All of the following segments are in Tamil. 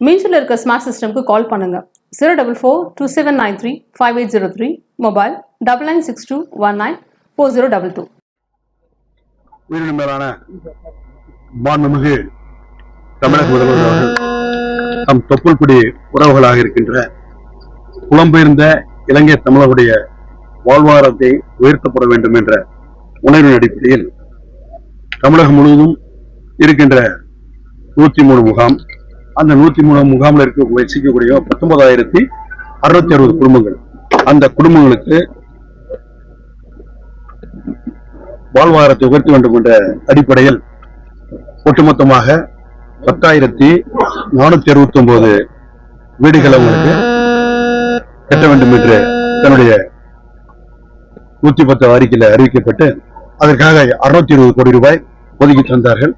மீன்ஸில் இருக்க ஸ்மார்ட் சிஸ்டம்க்கு கால் பண்ணுங்கள் zero double four two seven nine three five eight zero three mobile double nine six two one nine four zero double two உயிரின மாண்புமிகு தமிழக முதல்வர் நம் தொப்புள்குடி உறவுகளாக இருக்கின்ற புலம்பெயர்ந்த இலங்கை தமிழருடைய வாழ்வாதாரத்தை உயர்த்தப்பட வேண்டும் என்ற உணர்வின் அடிப்படையில் தமிழகம் முழுவதும் இருக்கின்ற நூற்றி மூணு முகாம் அந்த நூத்தி மூணு முகாமில் இருக்க வசிக்கக்கூடிய பத்தொன்பதாயிரத்தி அறுநூத்தி அறுபது குடும்பங்கள். அந்த குடும்பங்களுக்கு வாழ்வாதாரத்தை உயர்த்த வேண்டும் என்ற அடிப்படையில் ஒட்டுமொத்தமாக பத்தாயிரத்தி நானூத்தி அறுபத்தி ஒன்பது வீடுகள் அவங்களுக்கு கட்ட வேண்டும் என்று தன்னுடைய நூத்தி பத்து அறிக்கையில் அறிவிக்கப்பட்டு அதற்காக அறுநூத்தி இருபது கோடி ரூபாய் ஒதுக்கி தந்தார்கள்.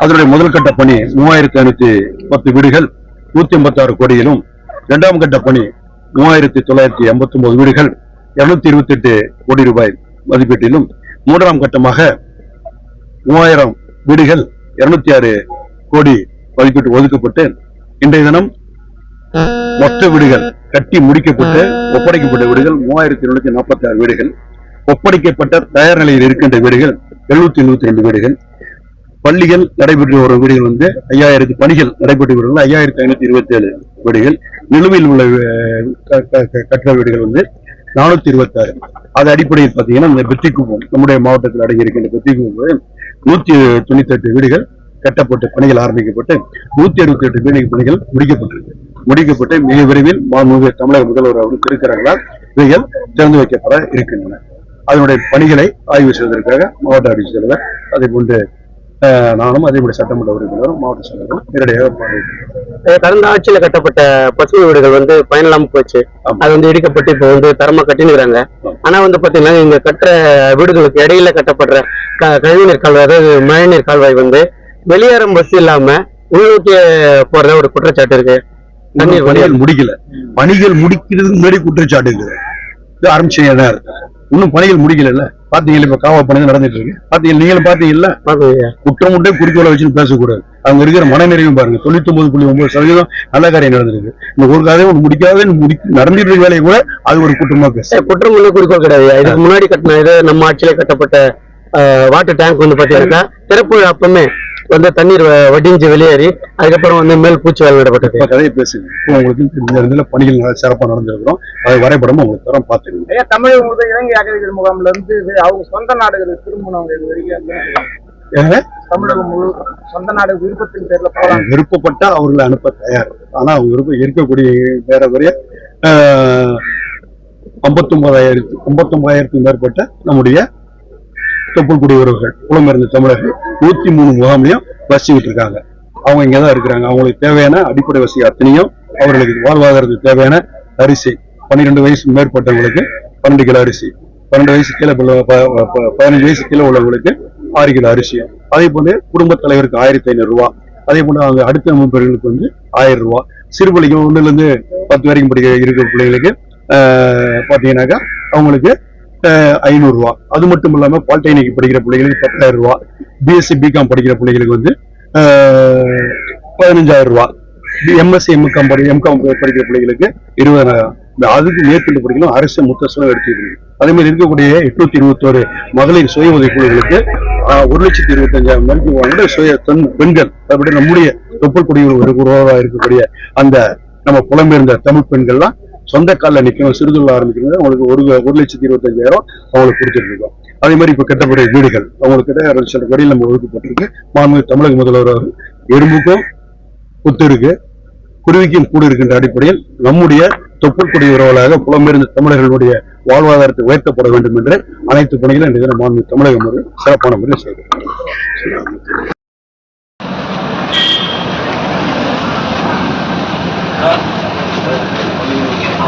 அதனுடைய முதல் கட்ட பணி மூவாயிரத்தி ஐநூத்தி பத்து வீடுகள் நூத்தி ஐம்பத்தி ஆறு கோடியிலும். இரண்டாம் கட்ட பணி மூவாயிரத்தி தொள்ளாயிரத்தி எண்பத்தி ஒன்பது வீடுகள் இருநூத்தி இருபத்தி எட்டு கோடி ரூபாய் மதிப்பீட்டிலும். மூன்றாம் கட்டமாக மூவாயிரம் வீடுகள் இருநூத்தி ஆறு கோடி மதிப்பீட்டு ஒதுக்கப்பட்டு இன்றைய தினம் மொத்த வீடுகள் கட்டி முடிக்கப்பட்டு ஒப்படைக்கப்பட்ட வீடுகள் மூவாயிரத்தி இருநூத்தி நாற்பத்தி ஆறு வீடுகள். ஒப்படைக்கப்பட்ட தயார் நிலையில் இருக்கின்ற வீடுகள் எழுநூத்தி எழுபத்தி ரெண்டு வீடுகள். பள்ளிகள் நடைபெற்று வரும் வீடுகள் வந்து ஐயாயிரத்து பணிகள் நடைபெற்று வீடுகள் ஐயாயிரத்தி ஐநூத்தி இருபத்தி ஏழு வீடுகள். நிலுவையில் உள்ள கட்டிட க- க- வீடுகள் வந்து நானூத்தி இருபத்தி ஆறு அது அடிப்படையில் பாத்தீங்கன்னா இந்த பெத்திக்குப்பம் நம்முடைய மாவட்டத்தில் அடங்கியிருக்கின்ற பெத்திக்குப்பம் நூத்தி தொண்ணூத்தி எட்டு வீடுகள் கட்டப்பட்டு பணிகள் ஆரம்பிக்கப்பட்டு நூத்தி அறுபத்தி எட்டு வீடு பணிகள் முடிக்கப்பட்டிருக்கு. முடிக்கப்பட்டு மிக விரைவில் மாண்புமிகு தமிழக முதல்வர் அவர்கள் இருக்கிறார்களால் இவைகள் திறந்து வைக்கப்பட இருக்கின்றன. அதனுடைய பணிகளை ஆய்வு செய்வதற்காக மாவட்ட ஆட்சித்தலைவர் அதை கொண்டு நானும் அதே போல சட்டமன்ற உறுப்பினரும் மாவட்ட செயலரும் நேரடியாக கடந்த ஆட்சியில கட்டப்பட்ட பசுமை வீடுகள் வந்து பயனில்லாம போச்சு. அது வந்து இடிக்கப்பட்டு இப்போ வந்து தரமா கட்டினுக்கிறாங்க. ஆனா வந்து பாத்தீங்கன்னா இங்க கட்டுற வீடுகளுக்கு இடையில கட்டப்படுற க- கழிவுநீர் கால்வாய் அதாவது மழைநீர் கால்வாய் வந்து வெளியேறும் பஸ் இல்லாம உள்நோக்கி போறத ஒரு குற்றச்சாட்டு இருக்கு. பணிகள் முடிக்கல. பணிகள் முடிக்கிறதுக்கு முன்னாடி குற்றச்சாட்டு இருக்குது தான் இருக்கு. இன்னும் பணிகள் முடிக்கல பாத்தீங்களா இப்ப காவல் பணிகள் நடந்துட்டு இருக்கு. பாத்தீங்க நீங்களும் பாத்தீங்கல்ல? பாக்குறீங்க. குற்றம் உண்டே குறிக்கோளை வச்சுன்னு பேசக்கூடாது. அவங்க இருக்கிற மனநிறைவும் பாருங்க. தொண்ணூத்தி ஒன்பது புள்ளி ஒன்பது சதவீதம் நல்ல காரியம் நடந்திருக்கு. இந்த ஒரு காரியம் ஒண்ணு முடிக்காத முடி நடந்துட்டு இருக்க வேலையை கூட அது ஒரு குற்றமா பேச. குற்றம் ஒண்ணு குறிக்கோள் கிடையாது. இதுக்கு முன்னாடி கட்டின இது நம்ம ஆட்சியில கட்டப்பட்ட வாட்டர் டேங்க் வந்து பாத்தீங்கன்னா திறப்பு அப்பமே வந்து தண்ணீர் வடிஞ்சு வெளியேறி அதுக்கப்புறம் வந்து மேல் பூச்சி வேலை நடப்பட்டது கதையை பேசுங்க. உங்களுக்கு இந்த இடத்துல பணிகள் நல்லா சிறப்பா நடந்திருக்கிறோம். அது வரைபடம் உங்களுக்கு தரம் பாத்துக்கணும் ஐயா தமிழக முதல் இலங்கை அகதிகள் முகாம்ல இருந்து அவங்க சொந்த நாடுகளுக்கு திரும்பினவங்க இது வரைக்கும் தமிழகம் முழு சொந்த நாடு விருப்பத்தின் பேர்ல போலாம் விருப்பப்பட்டா அவர்களை அனுப்ப தயார். ஆனா அவங்க விருப்பம் இருக்கக்கூடிய வேற வரைய ஐம்பத்தொன்பதாயிரத்து ஐம்பத்தொன்பதாயிரத்துக்கும் மேற்பட்ட நம்முடைய தொப்புள் குடியுறவுகள் புலம்பெயர்ந்த தமிழர்கள் நூத்தி மூணு முகாம்லயும் வசிச்சுக்கிட்டு இருக்காங்க அவங்க இங்கதான் இருக்கிறாங்க. அவங்களுக்கு தேவையான அடிப்படை வசதி அத்தனையும் அவர்களுக்கு வாழ்வாதாரத்துக்கு தேவையான அரிசி. பன்னிரெண்டு வயசு மேற்பட்டவங்களுக்கு பன்னெண்டு கிலோ அரிசி. பன்னெண்டு வயசு கீழே ப- ப- பதினஞ்சு வயசு கீழே உள்ளவங்களுக்கு ஆறு கிலோ அரிசி. அதே போல குடும்பத் தலைவருக்கு ஆயிரத்தி ஐநூறு ரூபா. அதே போல அவங்க அடுத்த முப்பர்களுக்கு வந்து ஆயிரம் ரூபா. சிறு பிள்ளைங்க இருந்து பத்து வரைக்கும் படிக்க இருக்கிற பிள்ளைங்களுக்கு ஆஹ், பாத்தீங்கன்னாக்கா அவங்களுக்கு ஐநூறுரூவா அது மட்டும் இல்லாமல் பாலிடெக்னிக் படிக்கிற பிள்ளைங்களுக்கு பத்தாயிரம் ரூபா பிஎஸ்சி பிகாம் படிக்கிற பிள்ளைகளுக்கு வந்து பதினஞ்சாயிரம் ரூபா எம்எஸ்சி எம்காம் படி எம்காம் படிக்கிற பிள்ளைங்களுக்கு இருபதாயிரம். அதுக்கு மேற்கொண்டு படிக்கணும் அரசு முத்தசனம் எடுத்துக்கணும் அதே மாதிரி இருக்கக்கூடிய எட்நூத்தி இருபத்தோரு மகளிர் சுய உதவி ஒரு லட்சத்தி இருபத்தஞ்சாயிரம் மதிப்பு வாங்கின சுய தன் பெண்கள் அப்படி நம்முடைய தொப்புள் குடியுறவு குருவாக இருக்கக்கூடிய அந்த நம்ம புலம்பெயர்ந்த தமிழ் பெண்கள்லாம் சொந்த காலில் நிற்கணும் சிறுதொழில் ஆரம்பிக்கிறது அவங்களுக்கு ஒரு ஒரு லட்சத்தி இருபத்தஞ்சாயிரம் அவங்களுக்கு கொடுத்துட்டு அதே மாதிரி இப்ப கட்டப்பட்ட வீடுகள் அவங்களுக்கு கிட்ட ஒரு சில வழியில் நம்ம ஒதுக்கப்பட்டிருக்கு. மாண்புமிகு தமிழக முதல்வர் எறும்புக்கும் குத்து இருக்கு குருவிக்கும் கூடு இருக்கின்ற அடிப்படையில் நம்முடைய தொப்புள் குடி உறவுகளாக புலம்பெயர்ந்த தமிழர்களுடைய வாழ்வாதாரத்தை உயர்த்தப்பட வேண்டும் என்று அனைத்து பணிகளும் இன்றைய தினம் தமிழக தமிழகம் சிறப்பான முறையில் செய்கிறது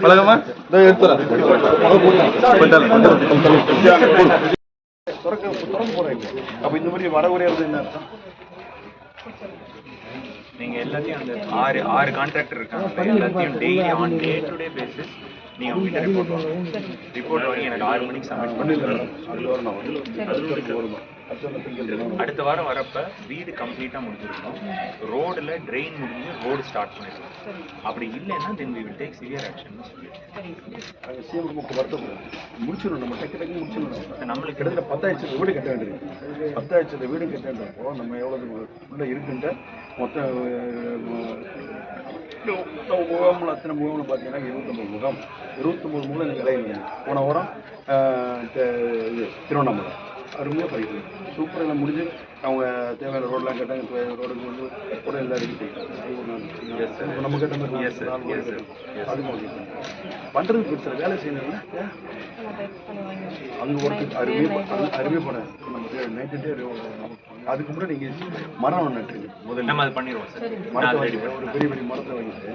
பழகமா எடுத்துறேன் திறக்க திறந்து போறீங்க அப்ப இந்த மாதிரி என்ன அர்த்தம் நீங்க எல்லாத்தையும் அந்த ஆறு ஆறு கான்ட்ராக்டர் இருக்காங்க எல்லாத்தையும் daily on day to day basis நீங்க அவங்க ரிப்போர்ட் வாங்க ரிப்போர்ட் வாங்கி எனக்கு ஆறு மணிக்கு சப்மிட் பண்ணுங்க அடுத்த வாரம் வரப்ப வீடு கம்ப்ளீட்டா முடிஞ்சிருக்கணும். ரோடுல ட்ரெயின் முடிஞ்சு ரோடு ஸ்டார்ட் பண்ணிருக்கோம் அப்படி இல்லைன்னா then we will take severe action முடிச்சிடணும். நம்ம டக்கு டக்கு முடிச்சிடணும். நம்மளுக்கு கிட்டத்தட்ட பத்தாயிரத்து வீடு கட்ட வேண்டியது பத்தாயிரத்து வீடு கட்ட வேண்டியப்போ நம்ம எவ்வளவு உள்ள இருக்கின்ற மொத்த முகாமில் அத்தனை முகாமில் பார்த்தீங்கன்னா இருபத்தொம்பது முகாம். இருபத்தொம்பது முகாம் எனக்கு இடையில போன வாரம் இது திருவண்ணாமலை. அருமையாக படிக்கணும். சூப்பராக எல்லாம் முடிஞ்சு அவங்க தேவையான ரோடெலாம் கேட்டாங்க ரோடுக்கு வந்து கூட எல்லாம் ரெடி நம்ம கேட்ட மாதிரி sir. அதுக்கு பண்ணுறது பிரச்சனை வேலை செய்யணும்ல? அங்கே ஒர்க்கு அருமையாக அருமையாக போனேன் நமக்கு நைட்டு டே அதுக்கு முன்னாடி நீங்கள் மரம் நட்டுருங்க. முதல்ல. நம்ம அது பண்ணிடுவோம் சார் மரத்தை வாங்கி ஒரு பெரிய பெரிய மரத்தை வாங்கிட்டு.